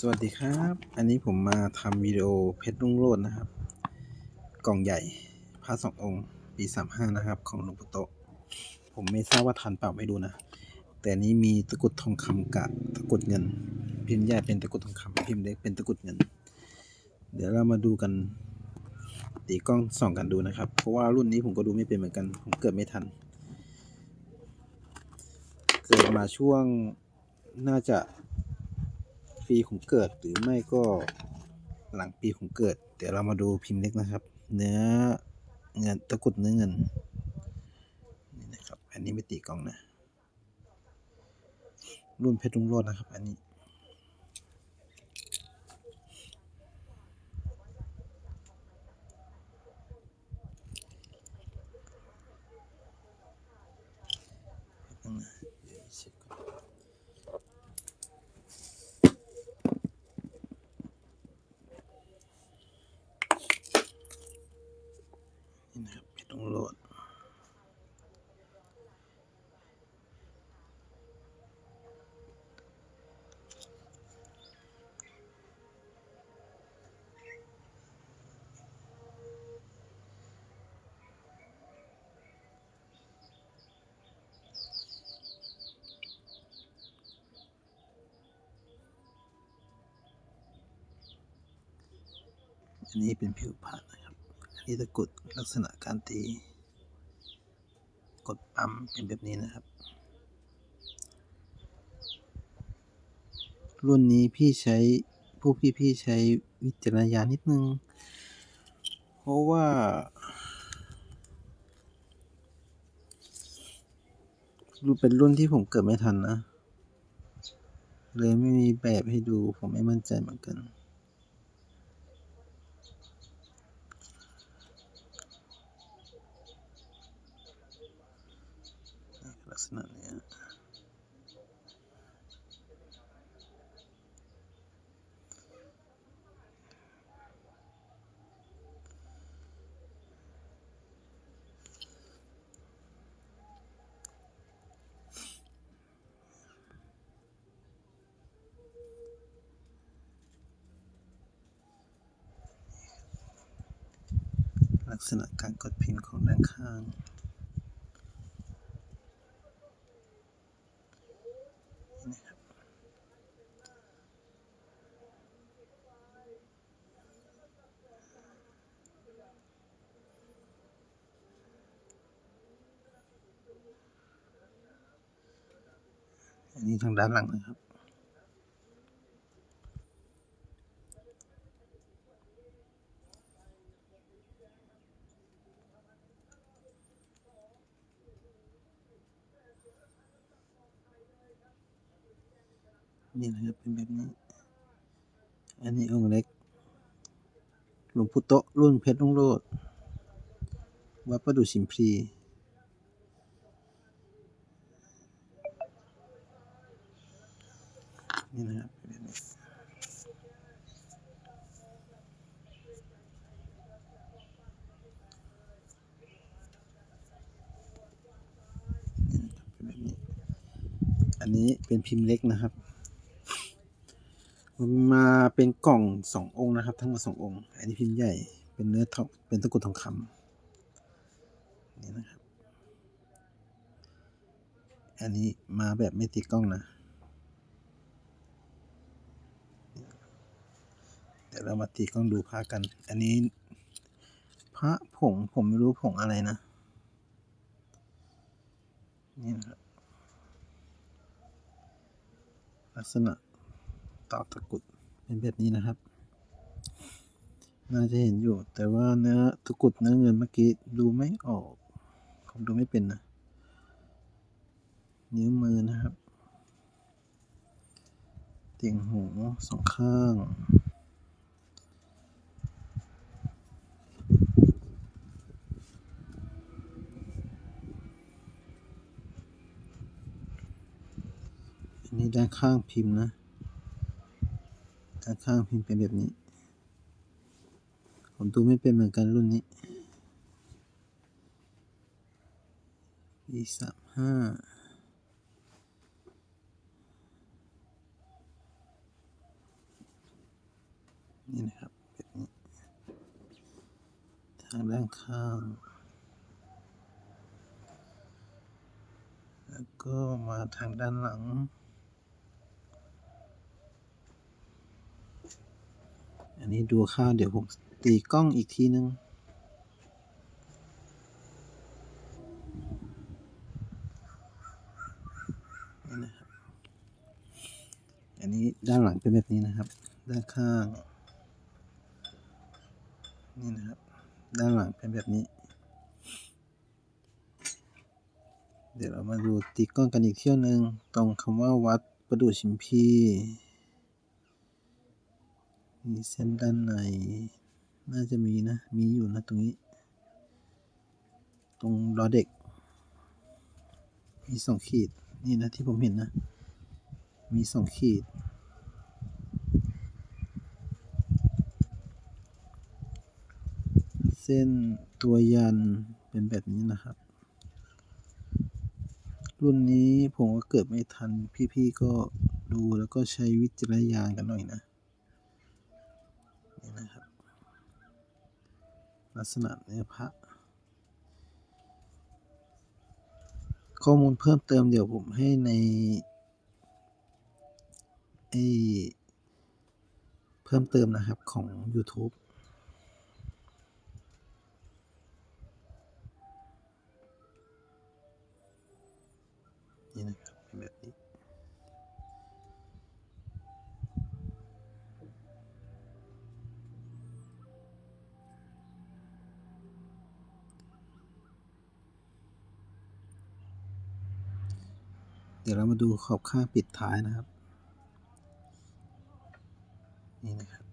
สวัสดีครับ อันนี้ผมมาทำวิดีโอเพชรรุ่งโรจน์นะครับ กล่องใหญ่พระสององค์ ปีสามห้านะครับ ของหลวงปู่โตผมไม่ทราบว่าทันเปล่าไม่ดูนะ แต่อันนี้มีตะกุดทองคำกับตะกุดเงิน พิมพ์ใหญ่เป็นตะกุดทองคำพิมพ์เล็กเป็นตะกุดเงิน เดี๋ยวเรามาดูกันตีกล้องส่องกันดูนะครับ เพราะว่ารุ่นนี้ผมก็ดูไม่เป็นเหมือนกัน ผมเกิดไม่ทัน เกิดมาช่วงน่าจะ ปีของเกิดหรือไม่ก็หลังปีของเกิด เดี๋ยวเรามาดูพิมพ์เล็กนะครับ เนื้อเงินตะกุดเนื้อเงินนี่นะครับ อันนี้ไม่ตีกล่องนะ รุ่นเพชรรุ่งโรจน์นะครับ อันนี้เช็คก่อน นะครับเพชรรุ่งโรจน์อันนี้เป็นผิวผ่านนะครับ อีตะกุดลักษณะการตี กดปั๊มเป็นแบบนี้นะครับ รุ่นนี้พี่ใช้ผู้พี่พี่ใช้วิจารณญาณนิดนึง เพราะว่า เป็นรุ่นที่ผมเกิดไม่ทันนะ เลยไม่มีแบบให้ดูผมไม่มั่นใจเหมือนกัน ลักษณะเนี้ยลักษณะการกดพิมพ์ของด้านข้าง อันนี้ทางด้านหลังนะครับ นี่นะครับเป็นแบบนี้ อันนี้องค์เล็ก หลวงพุโตรุ่นเพชรรุ่งโรจน์วัดประดู่ชิมพี นี่นะครับเป็นแบบนี้นี่นะครับเป็นแบบนี้ อันนี้เป็นพิมพ์เล็กนะครับ มาเป็นกล่องสององค์นะครับ ทั้งหมดสององค์ อันนี้พิมพ์ใหญ่ เป็นเนื้อทอง เป็นตะกุดทองคำนี่นะครับ อันนี้มาแบบไม่ติดกล้องนะ เดี๋ยวเรามาตีกล้องดูพระกัน อันนี้พระผงผมไม่รู้ผงอะไรนะ นี่นะครับ ลักษณะตาตะกุดเป็นแบบนี้นะครับ น่าจะเห็นอยู่ แต่ว่าเนื้อตะกุดเนื้อเงินเมื่อกี้ดูไม่ออก ผมดูไม่เป็นนะ นิ้วมือนะครับ เตียงหูสองข้าง ด้านข้างพิมพ์นะด้านข้างพิมพ์เป็นแบบนี้ ผมดูไม่เป็นเหมือนกันรุ่นนี้ปีสามห้านี่นะครับแบบนี้ทางด้านข้าง แล้วก็มาทางด้านหลัง อันนี้ดูข้าวเดี๋ยวผมตีกล้องอีกทีนึงนี่นะครับอันนี้ด้านหลังเป็นแบบนี้นะครับ ด้านข้าง นี่นะครับ ด้านหลังเป็นแบบนี้ เดี๋ยวเรามาดูตีกล้องกันอีกเที่ยวหนึ่งตรงคำว่าวัดประดูชิมพี มีเส้นด้านใน น่าจะมีนะ มีอยู่นะตรงนี้ ตรงรอเด็ก มีสองขีด นี่นะที่ผมเห็นนะ มีสองขีดเส้นตัวยันเป็นแบบนี้นะครับ รุ่นนี้ผมก็เกิดไม่ทันพี่ๆก็ดูแล้วก็ใช้วิจารณญาณกันหน่อยนะ นะครับ ลักษณะเนื้อพระ ข้อมูลเพิ่มเติมเดี๋ยวผมให้ในไอเพิ่มเติมนะครับของ YouTube นี่นะครับเป็นแบบนี้ เดี๋ยวเรามาดูขอบข้างปิดท้ายนะครับ นี่นะครับ